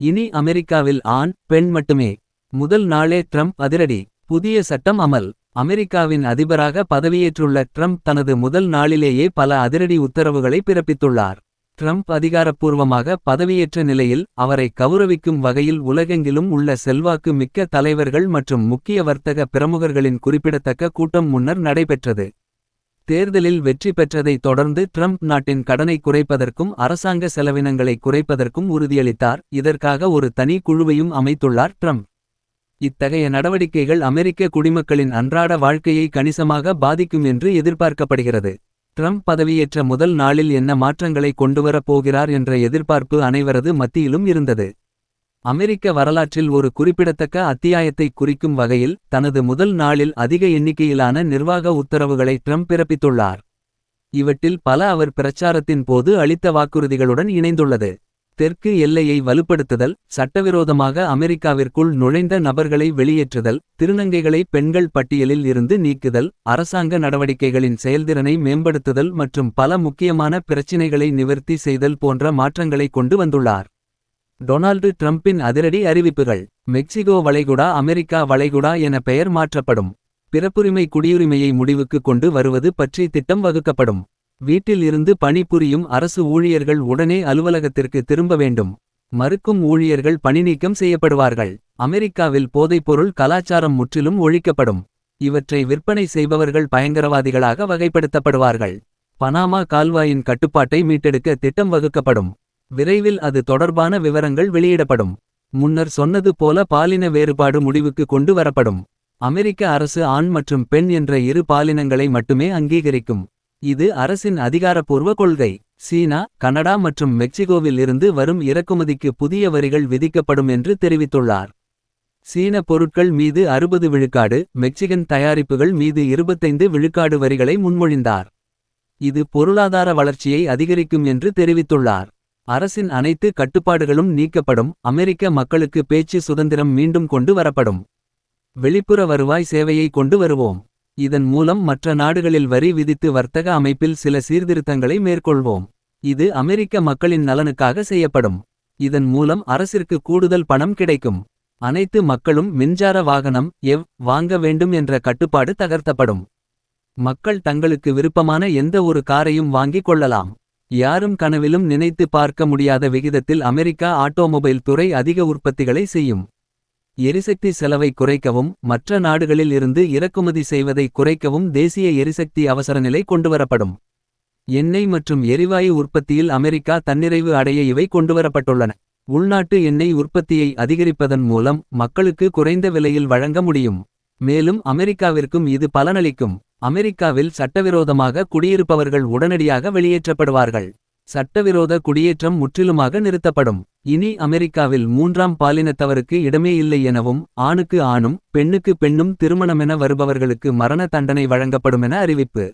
இனி அமெரிக்காவில் ஆண் பெண் மட்டுமே. முதல் நாளே ட்ரம்ப் அதிரடி. புதிய சட்டம் அமல். அமெரிக்காவின் அதிபராக பதவியேற்றுள்ள ட்ரம்ப் தனது முதல் நாளிலேயே பல அதிரடி உத்தரவுகளை பிறப்பித்துள்ளார். ட்ரம்ப் அதிகாரப்பூர்வமாக பதவியேற்ற நிலையில் அவரை கௌரவிக்கும் வகையில் உலகெங்கிலும் உள்ள செல்வாக்கு மிக்க தலைவர்கள் மற்றும் முக்கிய வர்த்தக பிரமுகர்களின் குறிப்பிடத்தக்க கூட்டம் முன்னர் நடைபெற்றது. தேர்தலில் வெற்றி பெற்றதை தொடர்ந்து ட்ரம்ப் நாட்டின் கடனை குறைப்பதற்கும் அரசாங்க செலவினங்களை குறைப்பதற்கும் உறுதியளித்தார். இதற்காக ஒரு தனி குழுவையும் அமைத்துள்ளார் ட்ரம்ப். இத்தகைய நடவடிக்கைகள் அமெரிக்க குடிமக்களின் அன்றாட வாழ்க்கையை கணிசமாக பாதிக்கும் என்று எதிர்பார்க்கப்படுகிறது. ட்ரம்ப் பதவியேற்ற முதல் நாளில் என்ன மாற்றங்களை கொண்டுவரப் போகிறார் என்ற எதிர்பார்ப்பு அனைவரது மத்தியிலும் இருந்தது. அமெரிக்க வரலாற்றில் ஒரு குறிப்பிடத்தக்க அத்தியாயத்தை குறிக்கும் வகையில் தனது முதல் நாளில் அதிக எண்ணிக்கையிலான நிர்வாக உத்தரவுகளை ட்ரம்ப் பிறப்பித்துள்ளார். இவற்றில் பல அவர் பிரச்சாரத்தின் போது அளித்த வாக்குறுதிகளுடன் இணைந்துள்ளது. தெற்கு எல்லையை வலுப்படுத்துதல் சட்டவிரோதமாக அமெரிக்காவிற்குள் நுழைந்த நபர்களை வெளியேற்றுதல் திருநங்கைகளை பெண்கள் பட்டியலில் இருந்து நீக்குதல் அரசாங்க நடவடிக்கைகளின் செயல்திறனை மேம்படுத்துதல் மற்றும் பல முக்கியமான பிரச்சினைகளை நிவர்த்தி செய்தல் போன்ற மாற்றங்களை கொண்டு வந்துள்ளார். டொனால்டு ட்ரம்பின் அதிரடி அறிவிப்புகள். மெக்சிகோ வளைகுடா அமெரிக்கா வளைகுடா என பெயர் மாற்றப்படும். பிறப்புரிமை குடியுரிமையை முடிவுக்கு கொண்டு வருவது பற்றி திட்டம் வகுக்கப்படும். வீட்டில் இருந்து பணிபுரியும் அரசு ஊழியர்கள் உடனே அலுவலகத்திற்கு திரும்ப வேண்டும். மறுக்கும் ஊழியர்கள் பணிநீக்கம் செய்யப்படுவார்கள். அமெரிக்காவில் போதைப்பொருள் கலாச்சாரம் முற்றிலும் ஒழிக்கப்படும். இவற்றை விற்பனை செய்பவர்கள் பயங்கரவாதிகளாக வகைப்படுத்தப்படுவார்கள். பனாமா கால்வாயின் கட்டுப்பாட்டை மீட்டெடுக்க திட்டம் வகுக்கப்படும். விரைவில் அது தொடர்பான விவரங்கள் வெளியிடப்படும். முன்னர் சொன்னது போல பாலின வேறுபாடு முடிவுக்கு கொண்டு வரப்படும். அமெரிக்க அரசு ஆண் மற்றும் பெண் என்ற இரு பாலினங்களை மட்டுமே அங்கீகரிக்கும். இது அரசின் அதிகாரப்பூர்வ கொள்கை. சீனா கனடா மற்றும் மெக்சிகோவில் இருந்து வரும் இறக்குமதிக்கு புதிய வரிகள் விதிக்கப்படும் என்று தெரிவித்துள்ளார். சீன பொருட்கள் மீது அறுபது விழுக்காடு மெக்சிகன் தயாரிப்புகள் மீது இருபத்தைந்து விழுக்காடு வரிகளை முன்மொழிந்தார். இது பொருளாதார வளர்ச்சியை அதிகரிக்கும் என்று தெரிவித்துள்ளார். அரசின் அனைத்து கட்டுப்பாடுகளும் நீக்கப்படும். அமெரிக்க மக்களுக்கு பேச்சு சுதந்திரம் மீண்டும் கொண்டு வரப்படும். வெளிப்புற வருவாய் சேவையை கொண்டு வருவோம். இதன் மூலம் மற்ற நாடுகளில் வரி விதித்து வர்த்தக அமைப்பில் சில சீர்திருத்தங்களை மேற்கொள்வோம். இது அமெரிக்க மக்களின் நலனுக்காக செய்யப்படும். இதன் மூலம் அரசிற்கு கூடுதல் பணம் கிடைக்கும். அனைத்து மக்களும் மின்சார வாகனம் எவ் வாங்க வேண்டும் என்ற கட்டுப்பாடு தகர்த்தப்படும். மக்கள் தங்களுக்கு விருப்பமான எந்த ஒரு காரையும் வாங்கிக் கொள்ளலாம். யாரும் கனவிலும் நினைத்து பார்க்க முடியாத விகிதத்தில் அமெரிக்கா ஆட்டோமொபைல் துறை அதிக உற்பத்திகளை செய்யும். எரிசக்தி செலவை குறைக்கவும் மற்ற நாடுகளில் இருந்து இறக்குமதி செய்வதை குறைக்கவும் தேசிய எரிசக்தி அவசரநிலை கொண்டுவரப்படும். எண்ணெய் மற்றும் எரிவாயு உற்பத்தியில் அமெரிக்கா தன்னிறைவு அடைய இவை கொண்டுவரப்பட்டுள்ளன. உள்நாட்டு எண்ணெய் உற்பத்தியை அதிகரிப்பதன் மூலம் மக்களுக்கு குறைந்த விலையில் வழங்க முடியும். மேலும் அமெரிக்காவிற்கும் இது பலனளிக்கும். அமெரிக்காவில் சட்டவிரோதமாக குடியிருப்பவர்கள் உடனடியாக வெளியேற்றப்படுவார்கள். சட்டவிரோத குடியேற்றம் முற்றிலுமாக நிறுத்தப்படும். இனி அமெரிக்காவில் மூன்றாம் பாலினத்தவருக்கு இடமே இல்லை எனவும் ஆணுக்கு ஆணும் பெண்ணுக்கு பெண்ணும் திருமணமென வருபவர்களுக்கு மரண தண்டனை வழங்கப்படுமென அறிவிப்பு.